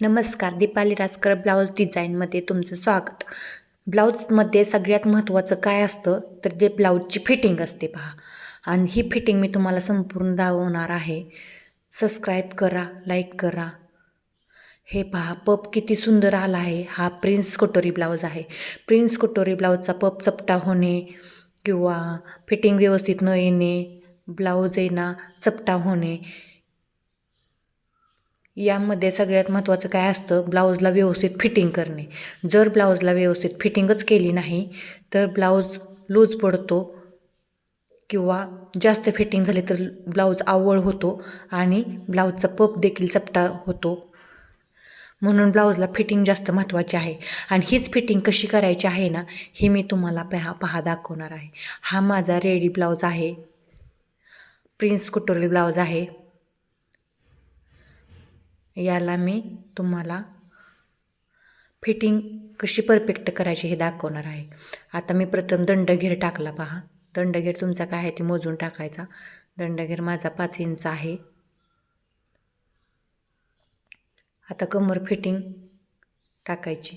नमस्कार दीपाली राजकर ब्लाऊज डिझाईनमध्ये तुमचं स्वागत. ब्लाऊजमध्ये सगळ्यात महत्त्वाचं काय असतं तर ते ब्लाऊजची फिटिंग असते पहा. आणि ही फिटिंग मी तुम्हाला संपूर्ण दाखवणार आहे. सबस्क्राईब करा लाईक करा. हे पहा पप किती सुंदर आला आहे. हा प्रिन्स कटोरी ब्लाऊज आहे. प्रिन्स कटोरी ब्लाऊजचा पप चपटा होणे किंवा फिटिंग व्यवस्थित न येणे ब्लाऊज येणं चपटा होणे यामध्ये सगळ्यात महत्त्वाचं काय असतं? ब्लाऊजला व्यवस्थित फिटिंग करणे. जर ब्लाऊजला व्यवस्थित फिटिंगच केली नाही तर ब्लाऊज लूज पडतो किंवा जास्त फिटिंग झाली तर ब्लाऊज आवळ होतो आणि ब्लाऊजचा पप देखील चपटा होतो. म्हणून ब्लाऊजला फिटिंग जास्त महत्त्वाची आहे. आणि हीच फिटिंग कशी करायची आहे ना ही मी तुम्हाला पहा पहा दाखवणार आहे. हा माझा रेडी ब्लाऊज आहे. प्रिन्स कुटोरी ब्लाऊज आहे. याला मी तुम्हाला फिटिंग कशी परफेक्ट करायची हे दाखवणार आहे. आता मी प्रथम दंडघेर टाकला पहा. दंडघेर तुमचा काय आहे? ते मोजून टाकायचा. दंडघेर माझा पाच इंच आहे. आता कमर फिटिंग टाकायची.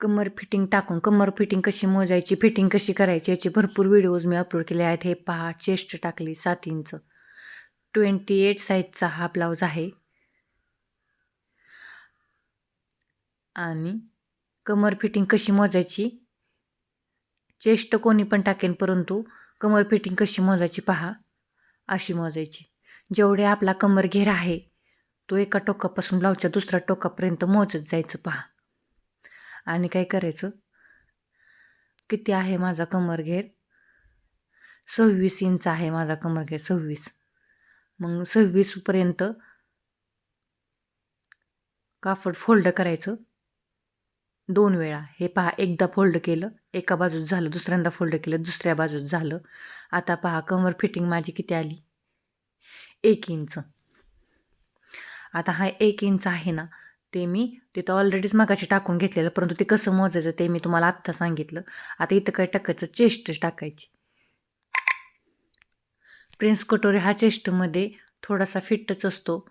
कमर फिटिंग टाकून कमर फिटिंग कशी मोजायची फिटिंग कशी करायची याचे भरपूर व्हिडिओज मी अपलोड केले आहेत. हे पहा चेस्ट टाकली सात इंच ट्वेंटी एट साईजचा हा ब्लाऊज आहे. आणि कमर फिटिंग कशी मोजायची? चेस्ट कोणी पण टाकेन परंतु कमर फिटिंग कशी मोजायची पहा. अशी मोजायची. जेवढे आपला कमर घेर आहे तो एका टोकापासून ब्लाऊजच्या दुसऱ्या टोकापर्यंत मोजत जायचं पहा. आणि काय करायचं? किती आहे माझा कमर घेर? सव्वीस इंच आहे माझा कमर घेर सव्वीस. मग सव्वीसपर्यंत कापड फोल्ड करायचं. दोन वेळा. हे पहा एकदा फोल्ड केलं एका बाजूत झालं दुसऱ्यांदा फोल्ड केलं दुसऱ्या बाजूत झालं. आता पहा कमर फिटिंग माझी किती आली? एक इंच. आता हा एक इंच आहे ना ते मी तिथं ऑलरेडीच मगाशी टाकून घेतलेलं परंतु ते कसं मोजायचं ते मी तुम्हाला आत्ता सांगितलं. आता इथं काय टाकायचं? चेस्ट टाकायची. प्रिन्स कटोरी हा चेस्टमध्ये थोडासा फिट्टच असतो.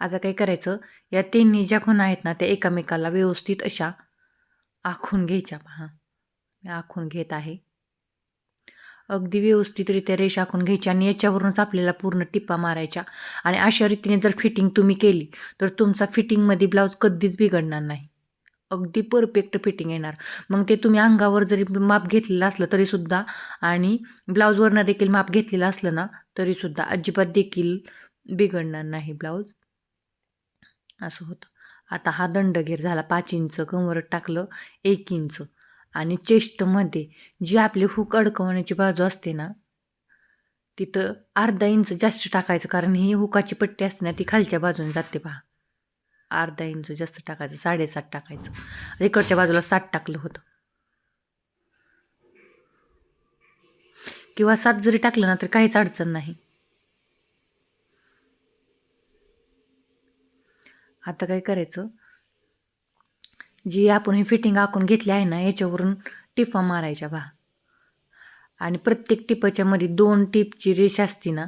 आता काय करायचं? या तिन्ही ज्या खुणा आहेत ना त्या एकामेकाला व्यवस्थित अशा आखून घ्यायच्या. पहा मी आखून घेत आहे. अगदी व्यवस्थितरित्या रेष आखून घ्यायची आणि याच्यावरूनच आपल्याला पूर्ण टिप्पा मारायच्या. आणि अशा रीतीने जर फिटिंग तुम्ही केली तर तुमचा फिटिंगमध्ये ब्लाऊज कधीच बिघडणार नाही. अगदी परफेक्ट फिटिंग येणार. मग ते तुम्ही अंगावर जरी माप घेतलेलं असलं तरीसुद्धा आणि ब्लाऊजवरनं देखील माप घेतलेलं असलं ना तरीसुद्धा अजिबात देखील बिघडणार नाही ब्लाऊज असं होतं. आता हा दंडगेर झाला. पाच इंच कमर टाकलं एक इंच. आणि चेस्टमध्ये जी आपली हुक अडकवण्याची बाजू असते ना तिथं अर्धा इंच जास्त टाकायचं कारण ही हुकाची पट्टी असते ना ती खालच्या बाजूने जाते पहा. अर्धा इंच जास्त टाकायचं साडेसात टाकायचं. इकडच्या बाजूला सात टाकलं होतं. किंवा सात जरी टाकलं ना तर काहीच अडचण नाही. आता काय करायचं? जी आपण ही फिटिंग आखून घेतली आहे ना याच्यावरून टिपा मारायच्या बा. आणि प्रत्येक टिपाच्या मध्ये दोन टिपची रेष असती ना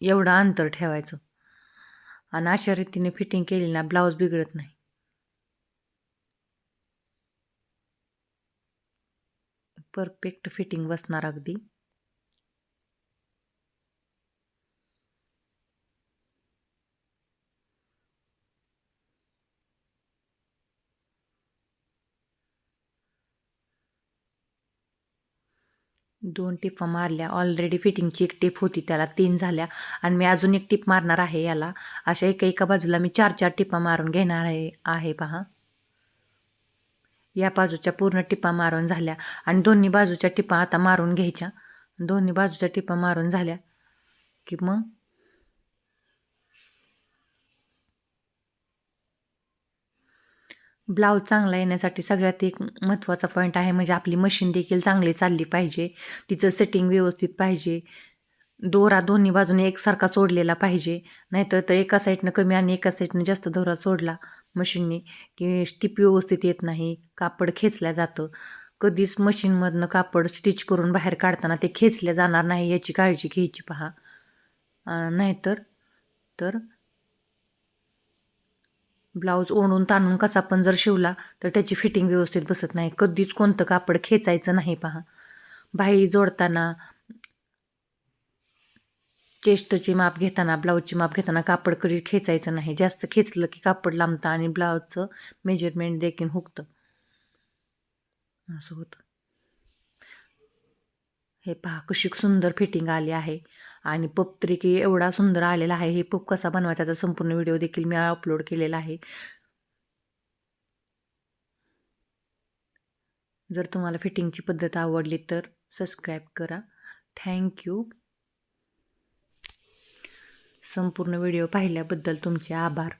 एवढं अंतर ठेवायचं. आणि अशा रीतीने फिटिंग केली ना ब्लाऊज बिघडत नाही. परफेक्ट फिटिंग बसणार अगदी. दोन टिपा मारल्या. ऑलरेडी फिटिंगची एक टिप होती त्याला तीन झाल्या. आणि मी अजून एक टिप मारणार आहे याला. अशा एका एका बाजूला मी चार चार टिपा मारून घेणार आहे आहे पहा. या बाजूच्या पूर्ण टिपा मारून झाल्या. आणि दोन्ही बाजूच्या टिपा आता मारून घ्यायच्या. दोन्ही बाजूच्या टिपा मारून झाल्या. की मग? ब्लाऊज चांगला येण्यासाठी सगळ्यात एक महत्त्वाचा पॉईंट आहे म्हणजे आपली मशीन देखील चांगली चालली पाहिजे. तिचं सेटिंग व्यवस्थित पाहिजे. दोरा दोन्ही बाजूने एकसारखा सोडलेला पाहिजे. नाहीतर तर एका साईडनं कमी आणि एका साईडनं जास्त दोरा सोडला मशीनने की स्टिप व्यवस्थित येत नाही कापड खेचल्या जातं. कधीच मशीनमधनं कापड स्टिच करून बाहेर काढताना ते खेचल्या जाणार नाही याची काळजी घ्यायची पहा. नाहीतर तर ब्लाऊज ओढून ताणून कसा पण जर शिवला तर त्याची फिटिंग व्यवस्थित बसत नाही. कधीच कोणतं कापड खेचायचं नाही पहा. बाही जोडताना चेस्टची माप घेताना ब्लाऊजची माप घेताना कापड कधी खेचायचं नाही. जास्त खेचलं की कापड लांबतं आणि ब्लाऊजचं मेजरमेंट देखील हुकतं. असं होतं. हे पहा कशी सुंदर फिटिंग आली आहे. आणि पप तरी एवढा सुंदर आलेला आहे हे पप कसा बनवायचा संपूर्ण व्हिडिओ देखील मी अपलोड केलेला आहे. जर तुम्हाला फिटिंगची पद्धत आवडली तर सबस्क्राईब करा. थँक्यू संपूर्ण व्हिडिओ पाहिल्याबद्दल तुमचे आभार.